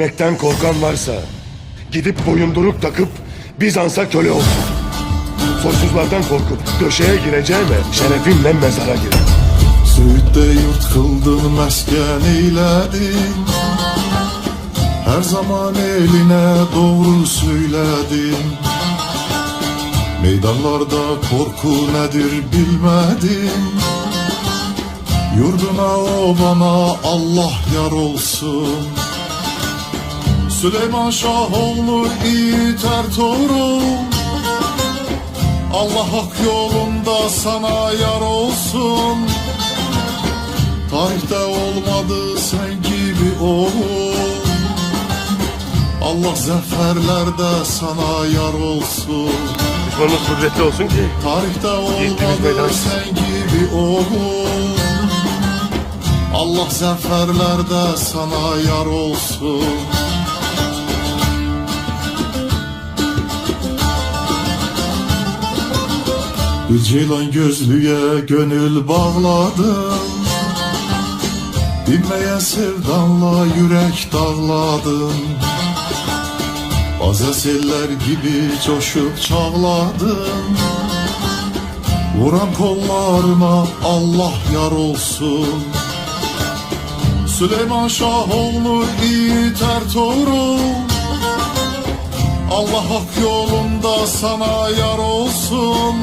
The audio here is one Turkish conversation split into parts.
Ölmekten korkan varsa gidip boyunduruk takıp Bizans'a köle olsun. Soysuzlardan korkup döşeye gireceğime şerefimle mezara girer. Söğüt'te yurt kıldın mesken eyledin Her zaman eline doğru söyledin Meydanlarda korku nedir bilmedin Yurduna obana Allah yar olsun Süleyman Şahoğlu Yiğit Ertuğrul. Allah hak yolunda sana yar olsun. Tarihte olmadı sen gibi oğul. Allah zaferlerde sana yar olsun. Düşmanımız kudretli olsun ki. Tarihte olmadı sen gibi oğul. Allah zaferlerde sana yar olsun Ceylan gözlüye gönül bağladım Dinmeyen sevdanla yürek dağladım Bazen seller gibi coşup çağladım Vuran kollarına Allah yar olsun. Süleyman Şahoğlu Yiğit Ertuğrul. Allah hak yolunda sana yar olsun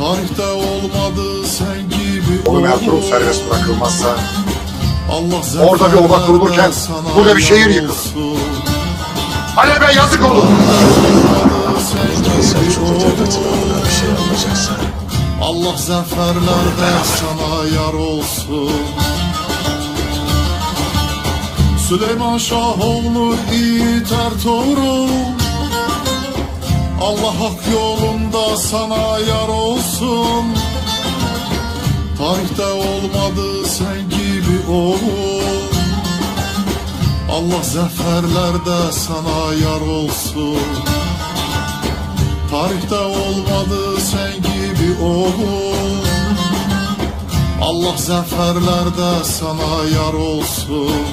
Tarihte olmadı sen gibi Oğlum Ertuğrul serbest bırakılmazsa Allah Orada bir oba kurulurken burada bir şehir yıkılır. Halep'e yazık olur. Sen Selçuklu Devleti'ne adına bir şey yapacaksa Allah zaferlerde sana yar olsun Süleyman Şahoğlu Yiğit Ertuğrul Allah hak yolunda sana yar olsun. Tarihte olmadı sen gibi oğul. Allah zaferlerde sana yar olsun. Tarihte olmadı sen gibi oğul. Allah zaferlerde sana yar olsun